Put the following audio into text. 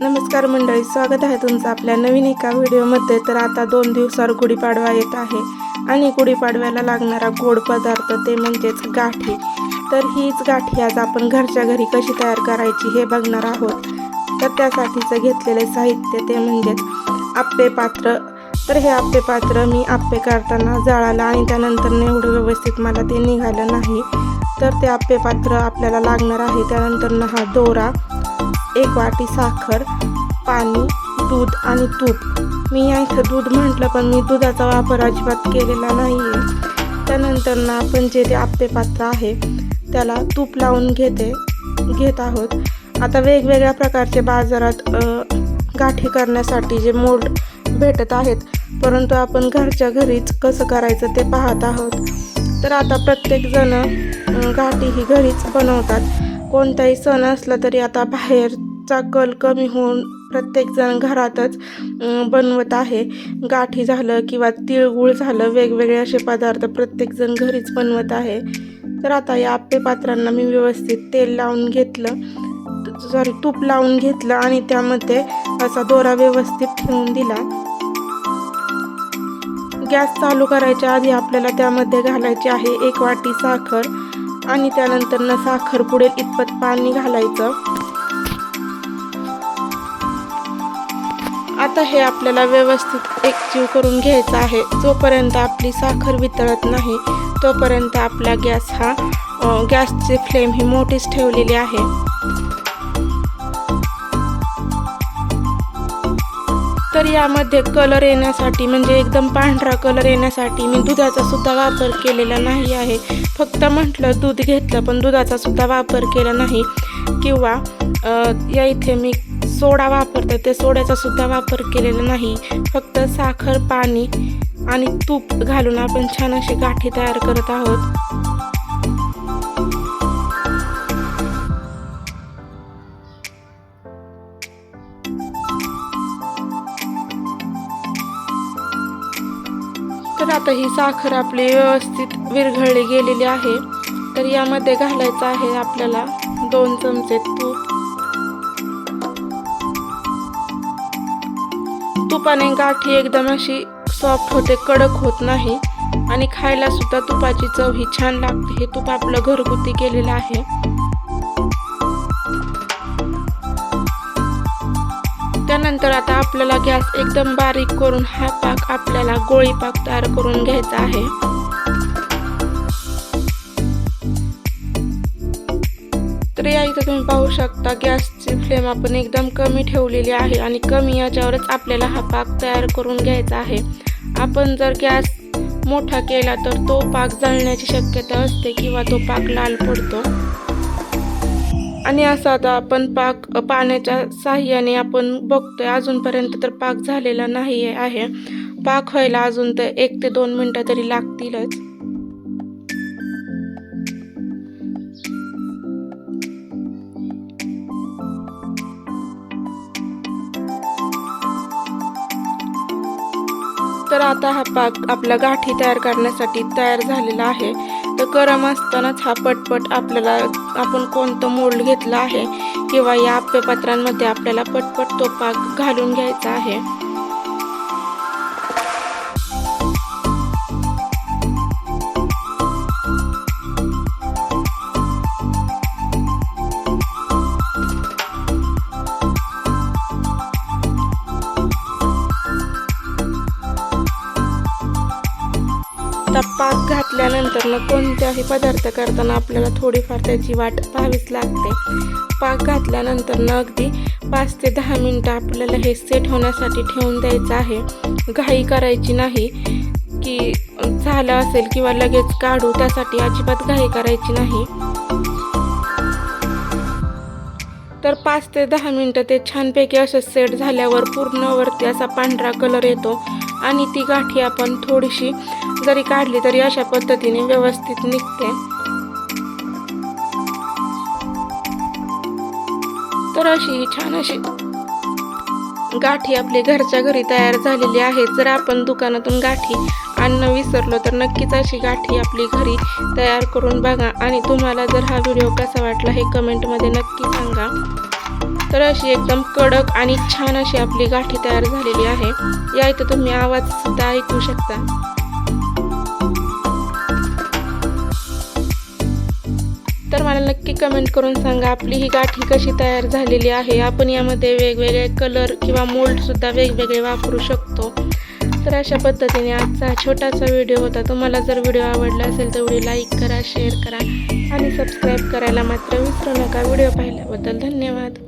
नमस्कार मंडळी स्वागत आहे तुमचं आपल्या नवीन एका व्हिडिओमध्ये. तर आता दोन दिवसावर गुढीपाडवा येत आहे आणि गुढीपाडव्याला लागणारा गोड पदार्थ ते म्हणजेच गाठी. तर हीच गाठी आज आपण घरच्या घरी कशी तयार करायची हे बघणार आहोत. तर त्यासाठीचं घेतलेले साहित्य ते म्हणजेच आप्पे पात्र. तर हे आप्पे पात्र मी आप्पे करताना जाळाला आणि त्यानंतर एवढं व्यवस्थित मला ते निघालं नाही. तर ते आप्पे पात्र आपल्याला लागणार आहे. त्यानंतर हा दोरा. एक वाटी साखर पाणी दूध आणि तूप. मी या इथं दूध म्हटलं पण मी दुधाचा वापर अजिबात केलेला नाही आहे त्यानंतर ना आपण जे ते आप्पे पात्र आहे त्याला तूप लावून घेते घेत आहोत. आता वेगवेगळ्या प्रकारचे बाजारात गाठी करण्यासाठी जे मोल्ड भेटत आहेत परंतु आपण घरच्या घरीच कसं करायचं ते पाहत आहोत. तर आता प्रत्येकजण गाठी ही घरीच बनवतात. कोणताही सण असला तरी आता बाहेरचा कल कमी होऊन प्रत्येकजण घरातच बनवत आहे. गाठी झालं किंवा तिळगुळ झालं वेगवेगळे असे पदार्थ प्रत्येकजण घरीच बनवत आहे. तर आता या आप्पे पात्रांना मी व्यवस्थित तेल लावून घेतलं सॉरी तूप लावून घेतलं आणि त्यामध्ये असा दोरा व्यवस्थित ठेवून दिला. गॅस चालू करायच्या आधी आपल्याला त्यामध्ये घालायची आहे एक वाटी साखर. आणि त्यानंतर न साखर पुढे इतपत पाणी घालायचं. आता हे आपल्याला व्यवस्थित एकजीव करून घ्यायचं आहे. जोपर्यंत आपली साखर वितळत नाही तोपर्यंत आपला गॅस हा गॅसची फ्लेम ही मोठीच ठेवलेली आहे. तर यामध्ये कलर येण्यासाठी म्हणजे एकदम पांढरा कलर येण्यासाठी मी दुधाचा सुद्धा वापर केलेला नाही आहे. फक्त म्हटलं दूध घेतलं पण दुधाचा सुद्धा वापर केला नाही. किंवा या इथे मी सोडा वापरते ते सोड्याचा सुद्धा वापर केलेला नाही. फक्त साखर पाणी आणि तूप घालून आपण छान अशी गाठी तयार करत आहोत. तर आता ही साखर आपली व्यवस्थित विरघळली गेलेली आहे. तर यामध्ये घालायचं आहे आपल्याला दोन चमचे तूप. तुपाने गाठी एकदम अशी सॉफ्ट होते कडक होत नाही. आणि खायला सुद्धा तुपाची चव ही छान लागते. हे तूप आपलं घरगुती केलेलं आहे. त्यानंतर आता आपल्याला गॅस एकदम बारीक करून हा पाक आपल्याला गोळी पाक तयार करून घ्यायचा आहे. तर या इथं तुम्ही पाहू शकता गॅसची फ्लेम आपण एकदम कमी ठेवलेली आहे आणि कमी याच्यावरच आपल्याला हा पाक तयार करून घ्यायचा आहे. आपण जर गॅस मोठा केला तर तो पाक जळण्याची शक्यता असते किंवा तो पाक लाल पडतो. आणि असं आता आपण पाक पाण्याच्या साह्याने आपण बघतोय. अजूनपर्यंत तर पाक झालेला नाही आहे. पाक व्हायला अजून तर एक ते दोन मिनटं तरी लागतीलच. तर आता हा पाक आपला गाठी तयार करण्यासाठी तयार झालेला आहे. तर गरम असतानाच हा पटपट आपल्याला आपण कोणतं मोल्ड घेतलं आहे? किंवा या आप्यपात्रांमध्ये आपल्याला पटपट तो पाक घालून घ्यायचा आहे. आता पाक घातल्यानंतर ना कोणत्याही पदार्थ करताना आपल्याला थोडीफार त्याची वाट पाहावीच लागते. पाक घातल्यानंतर ना अगदी पाच ते दहा मिनटं आपल्याला हे सेट होण्यासाठी ठेवून द्यायचं आहे. घाई करायची नाही की झालं असेल किंवा लगेच काढू त्यासाठी अजिबात घाई करायची नाही. तर पाच ते दहा मिनटं ते छानपैकी असं सेट झाल्यावर पूर्ण वरती असा पांढरा कलर येतो आणि ती गाठी आपण थोडीशी जरी काढली तरी अशा पद्धतीने व्यवस्थित निघते. तर अशी ही छान अशी गाठी आपली घरच्या घरी तयार झालेली आहे. जर आपण दुकानातून गाठी आणणं विसरलो तर नक्कीच अशी गाठी आपली घरी तयार करून बघा. आणि तुम्हाला जर हा व्हिडिओ कसा वाटला हे कमेंटमध्ये नक्की सांगा. तर अशी एकदम कडक आणि छान अशी आपली गाठी तयार झालेली आहे. या इथं तुम्ही आवाजसुद्धा ऐकू शकता. तर मला नक्की कमेंट करून सांगा आपली ही गाठी कशी तयार झालेली आहे? आपण यामध्ये वेगवेगळे कलर किंवा मोल्डसुद्धा वेगवेगळे वापरू शकतो. तर अशा पद्धतीने आजचा हा छोटासा व्हिडिओ होता. तुम्हाला जर व्हिडिओ आवडला असेल तर व्हिडिओ लाईक करा शेअर करा आणि सबस्क्राईब करायला मात्र विसरू नका. व्हिडिओ पाहिल्याबद्दल धन्यवाद.